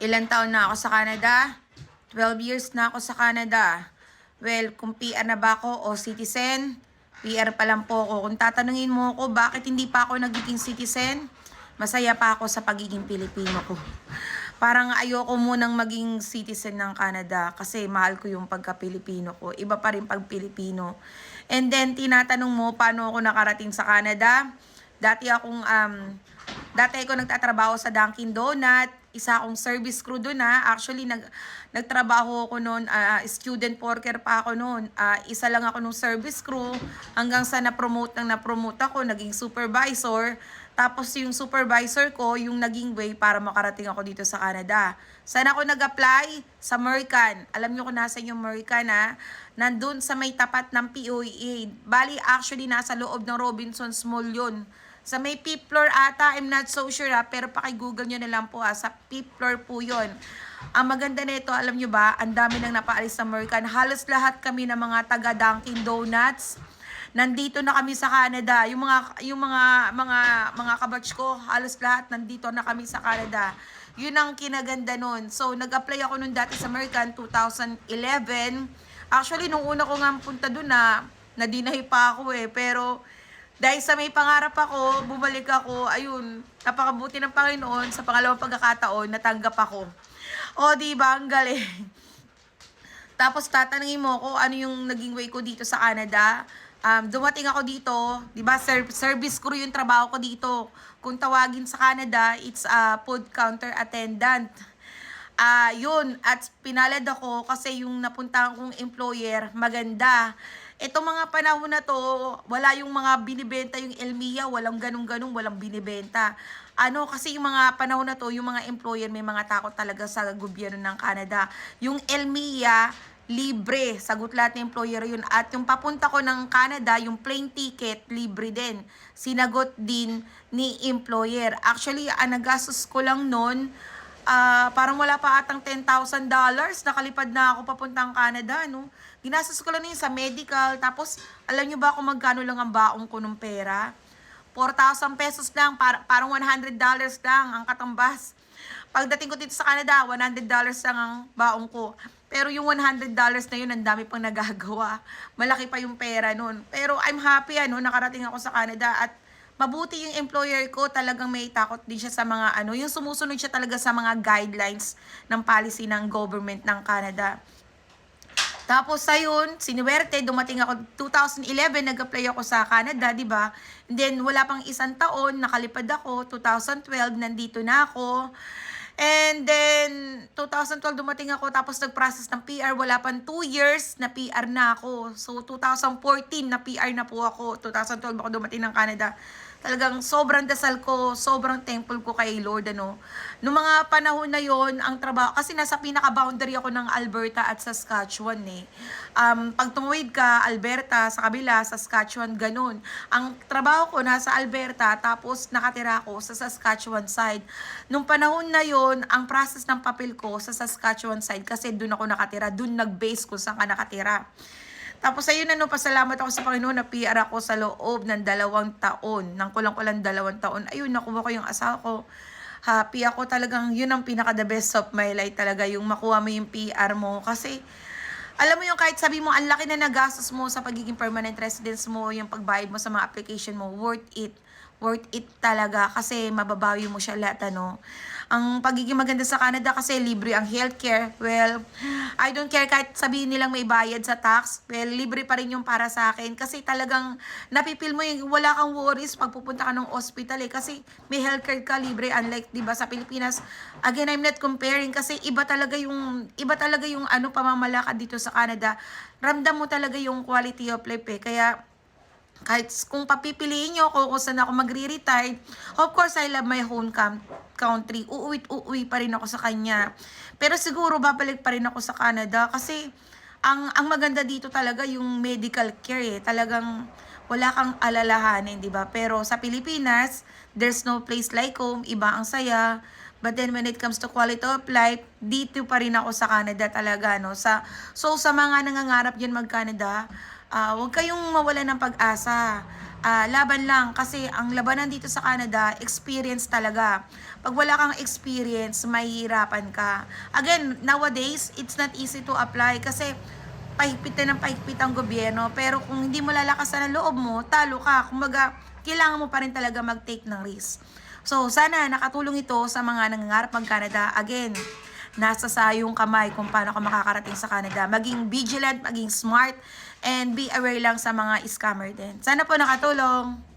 Ilan taon na ako sa Canada? 12 years na ako sa Canada. Well, kung PR na ba ako o citizen, PR pa lang po ako. Kung tatanungin mo ako, bakit hindi pa ako nagiging citizen? Masaya pa ako sa pagiging Pilipino ko. Parang ayoko munang maging citizen ng Canada kasi mahal ko yung pagka-Pilipino ko. Iba pa rin pag Pilipino. And then, tinatanong mo paano ako nakarating sa Canada. Dati akong, um, dati ako nagtatrabaho sa Dunkin' Donut. Isa akong service crew doon na. Actually, nag, nagtrabaho ako noon, ah, student worker pa ako noon. Ah, isa lang ako nung service crew hanggang sa na-promote nang na-promote ako, naging supervisor. Tapos yung supervisor ko, yung naging way para makarating ako dito sa Canada. Saan ako nag-apply? Sa Mercan. Alam nyo kung nasa yung Mercan ha? Nandun sa may tapat ng POEA. Bali, actually, nasa loob ng Robinson's Mall yun. Sa may fifth floor ata, I'm not so sure ha, pero paki-google nyo na lang po ha, sa fifth floor po yun. Ang maganda nito, alam nyo ba, ang dami nang napaalis sa Mercan. Halos lahat kami ng mga taga Dunkin Donuts, nandito na kami sa Canada. Yung mga yung mga mga mga kabatch ko, halos lahat nandito na kami sa Canada. Yun ang kinaganda nun. So, nag-apply ako nun dati sa American 2011. Actually, nung una ko nga punta dun na, nadinahi pa ako eh. Pero, dahil sa may pangarap ako, bumalik ako, ayun, napakabuti ng Panginoon, sa pangalawang pagkakataon, natanggap ako. O, di ba? Ang galing. Tapos tatanungin mo ko ano yung naging way ko dito sa Canada. Um, dumating ako dito, 'di ba? Ser- service crew yung trabaho ko dito. Kung tawagin sa Canada, it's a food counter attendant. Ah, yun at pinalad ako kasi yung napuntahan kong employer maganda. Itong mga panahon na to, wala yung mga binibenta yung Elmia, walang ganung-ganung, walang binibenta. Ano, kasi yung mga panahon na to, yung mga employer may mga takot talaga sa gobyerno ng Canada. Yung Elmia, libre. Sagot lahat ng employer yun. At yung papunta ko ng Canada, yung plane ticket, libre din. Sinagot din ni employer. Actually, ang nagastos ko lang nun, ah, parang wala pa atang $10,000. Nakalipad na ako papuntang Canada, no? Ginastos ko lang yun sa medical. Tapos, alam nyo ba kung magkano lang ang baong ko ng pera? 4,000 pesos lang, par- parang $100 lang ang katambas. Pagdating ko dito sa Canada, $100 lang ang baong ko. Pero yung $100 na yun, ang dami pang nagagawa. Malaki pa yung pera nun. Pero I'm happy, ano, nakarating ako sa Canada at mabuti yung employer ko, talagang may takot din siya sa mga ano, yung sumusunod siya talaga sa mga guidelines ng policy ng government ng Canada. Tapos ayun, siniwerte, dumating ako 2011, nag-apply ako sa Canada, 'di ba? Then wala pang isang taon, nakalipad ako, 2012 nandito na ako. And then 2012 dumating ako tapos nag-process ng PR, wala pang 2 years na PR na ako. So 2014 na PR na po ako. 2012 ako dumating ng Canada talagang sobrang dasal ko, sobrang thankful ko kay Lord, ano. Noong mga panahon na yon ang trabaho, kasi nasa pinaka-boundary ako ng Alberta at Saskatchewan, eh. Um, pag tumuwid ka, Alberta, sa kabila, Saskatchewan, ganun. Ang trabaho ko nasa Alberta, tapos nakatira ako sa Saskatchewan side. Nung panahon na yon ang process ng papel ko sa Saskatchewan side, kasi doon ako nakatira, doon nag-base kung saan ka nakatira. Tapos ayun ano, pasalamat ako sa Panginoon na PR ako sa loob ng dalawang taon, ng kulang-kulang dalawang taon. Ayun, nakuha ko yung asawa ko. Happy ako talagang, yun ang pinaka the best of my life talaga, yung makuha mo yung PR mo. Kasi, alam mo yung kahit sabi mo, ang laki na nagastos mo sa pagiging permanent residence mo, yung pagbayad mo sa mga application mo, worth it. Worth it talaga kasi mababawi mo siya lahat, ano. Ang pagiging maganda sa Canada kasi libre ang healthcare. Well, I don't care kahit sabihin nilang may bayad sa tax. Well, libre pa rin yung para sa akin. Kasi talagang napipil mo yung wala kang worries pag pupunta ka ng hospital eh. Kasi may healthcare ka libre. Unlike, di ba, sa Pilipinas, again, I'm not comparing kasi iba talaga yung, iba talaga yung ano, pamamalakad dito sa Canada. Ramdam mo talaga yung quality of life eh. Kaya, kahit kung papipiliin nyo ako kung saan ako magre-retire, of course, I love my home country. Uuwi uuwi pa rin ako sa kanya. Pero siguro, babalik pa rin ako sa Canada kasi ang, ang maganda dito talaga yung medical care eh. Talagang wala kang alalahanin, di ba? Pero sa Pilipinas, there's no place like home. Iba ang saya. But then when it comes to quality of life, dito pa rin ako sa Canada talaga, no? Sa, so sa mga nangangarap dyan mag-Canada, Ah, huwag kayong mawala ng pag-asa. ah, laban lang kasi ang labanan dito sa Canada, experience talaga. Pag wala kang experience, mahihirapan ka. Again, nowadays, it's not easy to apply kasi pahigpit na ng pahigpit ang gobyerno. Pero kung hindi mo lalakasan ang loob mo, talo ka. Kumbaga, kailangan mo pa rin talaga mag-take ng risk. So, sana nakatulong ito sa mga nangangarap mag-Canada. Again, nasa sa iyong kamay kung paano ka makakarating sa Canada. Maging vigilant, maging smart, and be aware lang sa mga scammer din. Sana po nakatulong.